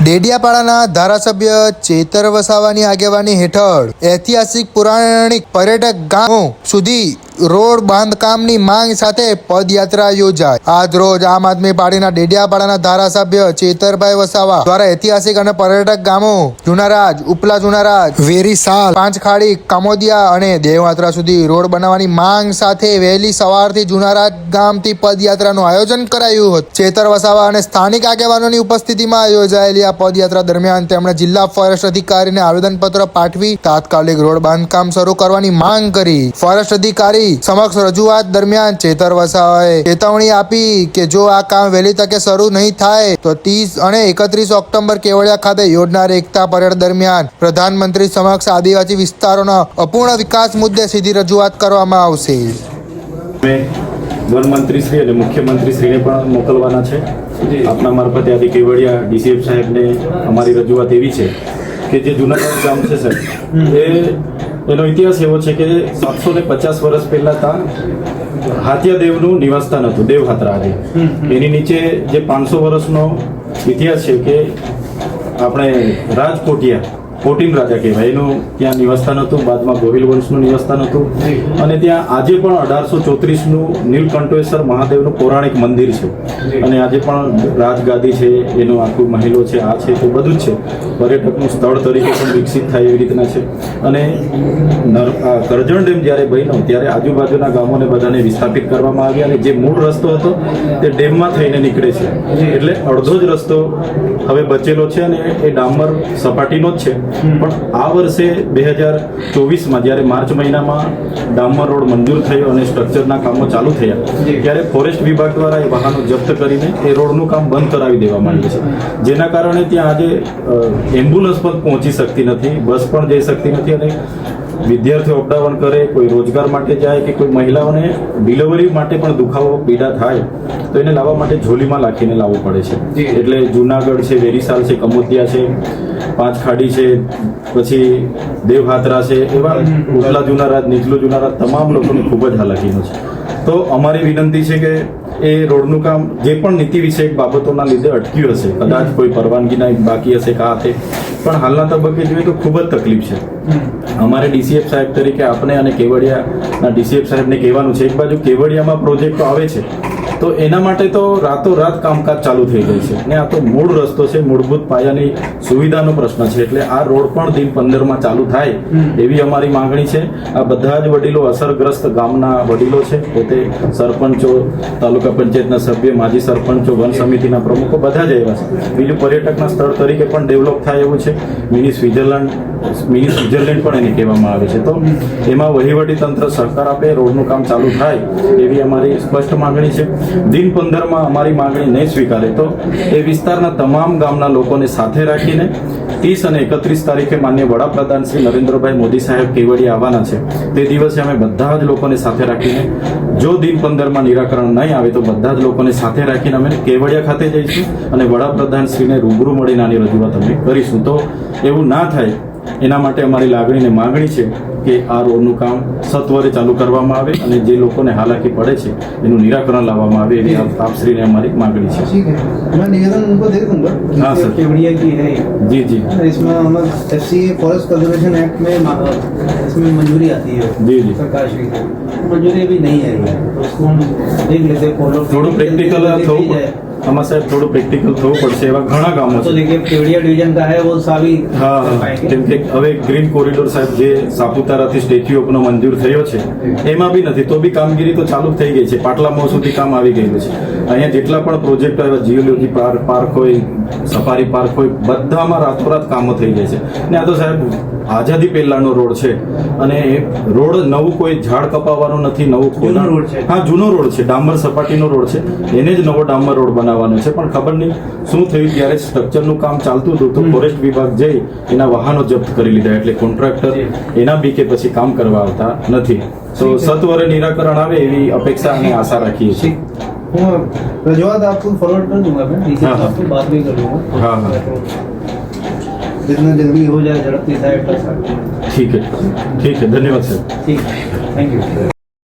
ડેડિયાપાડાના ધારાસભ્ય ચેતર વસાવાની આગેવાની હેઠળ ઐતિહાસિક પૌરાણિક પર્યટક ગામો સુધી રોડ બાંધકામની માંગ સાથે પદયાત્રા યોજાઈ. આજ રોજ આમ આદમી પાર્ટીના ડેડિયાપાડાના ધારાસભ્ય ચેતરભાઈ વસાવા દ્વારા ઐતિહાસિક અને પર્યટક ગામો જુનારાજ, ઉપલા જુનારાજ વેરીસાલ પાંચખાડી, કામોદિયા અને દેવયાત્રા સુધી રોડ બનાવવાની માંગ સાથે વહેલી સવારથી જુનારાજ ગામથી પદયાત્રાનું આયોજન કરાયું હતું. ચેતર વસાવા અને સ્થાનિક આગેવાનોની ઉપસ્થિતિમાં યોજાયેલી આ પદયાત્રા દરમિયાન તેમણે જિલ્લા ફોરેસ્ટ અધિકારીને આવેદનપત્ર પાઠવી તાત્કાલિક રોડ બાંધકામ શરૂ કરવાની માંગ કરી. ફોરેસ્ટ અધિકારી સમક્ષ રજૂઆત દરમિયાન ચેતર વસાવાએ ચેતવણી આપી કે જો આ કામ વહેલી તકે શરૂ નહીં થાય તો ત્રીસ અને એકત્રીસ ઓક્ટોબર કેવડિયા ખાતે યોજનાર એકતા પરેડ દરમિયાન પ્રધાનમંત્રી સમક્ષ આદિવાસી વિસ્તારોના અપૂર્ણ વિકાસ મુદ્દે સીધી રજૂઆત કરવામાં આવશે. વનમંત્રી શ્રી અને મુખ્યમંત્રી શ્રીને પણ મોકલવાના છે. આપના મારફતે આદિ કેવડિયા ડીસીએફ સાહેબને અમારી રજૂઆત એવી છે કે જે જુનાગઢ ગામ છે સાહેબ એ એનો ઇતિહાસ એવો છે કે સાતસો ને પચાસ વર્ષ પહેલા ત્યાં હાથિયા દેવનું નિવાસસ્થાન હતું દેવહાત્રા આજે. એની નીચે જે પાંચસો વર્ષનો ઇતિહાસ છે કે આપણે રાજકોટિયા કોટિન રાજા કહેવાય. એનું ત્યાં નિવાસસ્થાન હતું બાદમાં ગોહિલ વંશનું નિવાસસ્થાન હતું. અને ત્યાં આજે પણ અઢારસો ચોત્રીસનું નીલકંઠેશ્વર મહાદેવનું પૌરાણિક મંદિર છે. અને આજે પણ રાજગાદી છે એનું આખું મહેલો છે આ છે તો બધું જ છે. પર્યટકનું સ્થળ તરીકે પણ વિકસિત થાય એવી રીતના છે. અને કરજણ ડેમ જ્યારે બન્યો ત્યારે આજુબાજુના ગામોને બધાને વિસ્થાપિત કરવામાં આવ્યા અને જે મૂળ રસ્તો હતો તે ડેમમાં થઈને નીકળે છે. એટલે અડધો જ રસ્તો હવે બચેલો છે અને એ ડામર સપાટીનો જ છે. પણ આ વર્ષે બે હજાર ચોવીસમાં જ્યારે માર્ચ મહિનામાં ડામર રોડ મંજૂર થયો અને સ્ટ્રક્ચરના કામો ચાલુ થયા ત્યારે ફોરેસ્ટ વિભાગ દ્વારા એ વાહનો જપ્ત કરીને એ રોડનું કામ બંધ કરાવી દેવામાં આવ્યું છે. જેના કારણે ત્યાં આજે એમ્બ્યુલન્સ પણ પહોંચી શકતી નથી બસ પણ જઈ શકતી નથી અને વિદ્યાર્થીઓ અપડાઉન કરે કોઈ રોજગાર માટે જાય કે કોઈ મહિલાઓને ડિલિવરી માટે પણ દુખાવો પીડા થાય તો એને લાવવા માટે ઝોલીમાં લાખીને લાવવું પડે છે. એટલે જુનાગઢ છે વેરીસાલ છે કમોતિયા છે પાંચ ખાડી છે પછી દેવહાત્રા છે એવા ઉપલા જુનારાજ નીચલું જુનારાજ તમામ લોકોની ખૂબ જ હાલાકીનો છે. તો અમારી વિનંતી છે કે એ રોડનું કામ જે પણ નીતિ વિષયક બાબતોના લીધે અટક્યું હશે કદાચ કોઈ પરવાનગીના બાકી હશે કા તે પણ હાલના તબક્કે જોઈએ તો ખૂબ જ તકલીફ છે. અમારે ડીસીએફ સાહેબ તરીકે આપણે અને કેવડિયાના ડીસીએફ સાહેબને કહેવાનું છે એક બાજુ કેવડિયામાં પ્રોજેક્ટો આવે છે તો એના માટે તો રાતોરાત કામકાજ ચાલુ થઈ ગયું છે. અને આ તો મૂળ રસ્તો છે મૂળભૂત પાયાની સુવિધાનો પ્રશ્ન છે. એટલે આ રોડ પણ દિન પંદરમાં ચાલુ થાય એવી અમારી માંગણી છે. આ બધા જ વડીલો અસરગ્રસ્ત ગામના વડીલો છે. પોતે સરપંચો તાલુકા પંચાયતના સભ્ય માજી સરપંચો વન સમિતિના પ્રમુખો બધા જ એવા છે. બીજું પર્યટકના સ્થળ તરીકે પણ ડેવલપ થાય એવું છે. મિની સ્વિટ્ઝરલેન્ડ મિની સ્વિટરલેન્ડ પણ એને કહેવામાં આવે છે. તો એમાં વહીવટી તંત્ર સહકાર આપે રોડનું કામ ચાલુ થાય એવી અમારી સ્પષ્ટ માંગણી છે. દિન પંદરમાં અમારી માંગણી નહીં સ્વીકારે તો એ વિસ્તારના તમામ ગામના લોકોને સાથે રાખીને ત્રીસ અને એકત્રીસ તારીખે માન્ય વડાપ્રધાન શ્રી નરેન્દ્રભાઈ મોદી સાહેબ કેવડિયા આવવાના છે. તે દિવસે અમે બધા જ લોકોને સાથે રાખીને જો દિન પંદરમાં નિરાકરણ નહીં આવે તો બધા જ લોકોને સાથે રાખીને અમે કેવડિયા ખાતે જઈશું અને વડાપ્રધાન શ્રીને રૂબરૂ મળીને આની રજૂઆત અમે કરીશું. તો એવું ના થાય એના માટે અમારી લાગણી ને માંગણી છે કે આ રોડનું કામ સત્વરે ચાલુ કરવામાં આવે અને જે લોકોને હાલાકી પડે છે એનું નિરાકરણ લાવવામાં આવે એવી આપ- આપશ્રીને અમારી માંગણી છે ठीक है मैं निवेदन उनको दे दूंगा कि हाँ, सर। केवड़िया की है જી જી इसमें हम F C forest conservation act में मा- इसमें मंजूरी आती है जी, जी। सरकार श्री से मंजूरी अभी नहीं है तो उसको हम देख लेते हैं फॉलो થોડું પ્રેક્ટિકલ થવું પડ- આમાં સાહેબ થોડું પ્રેક્ટિકલ થવું પડશે એવા ઘણા કામો છે. કેવડિયા ડિવિઝન કા હે હા જેમ હવે ગ્રીન કોરિડોર સાહેબ જે સાપુતારાથી સ્ટેચ્યુ ઓફનો મંજૂર થયો છે એમાં બી નથી. તો બી કામગીરી તો ચાલુ થઈ ગઈ છે. પાટલા મો સુધી કામ આવી ગયું છે. અહીંયા જેટલા પણ પ્રોજેક્ટ આવ્યા જીઓલોજી પાર્ક હોય સફારી પાર્ક હોય બધામાં રાતોરાત કામો થઈ જાય છે. ને આ તો સાહેબ આઝાદી પહેલાનો રોડ છે અને રોડ નવું કોઈ ઝાડ કપાવવાનો નથી નવું ખોદાણ રોડ છે. હા જૂનો રોડ છે. ડામર સપાટીનો રોડ છે. એને જ નવો ડામર રોડ બનાવવાનો છે. પણ ખબર નહીં શું થયું ત્યારે સ્ટ્રક્ચરનું કામ ચાલતું હતું તો ફોરેસ્ટ વિભાગ જઈ એના વાહનો જપ્ત કરી લીધા એટલે કોન્ટ્રાક્ટર એના બી કે પછી કામ કરવા આવતા નથી. તો સત્વરે નિરાકરણ આવે એવી અપેક્ષા અને આશા રાખીએ છીએ. रजवाद आपको फॉरवर्ड कर दूँगा मैं ठीक है? आपको बात भी कर लूँगा हाँ हाँ।, हाँ, हाँ। तो जितना जल्दी हो जाए झड़प नहीं ठीक है। ठीक है धन्यवाद सर। ठीक थैंक यू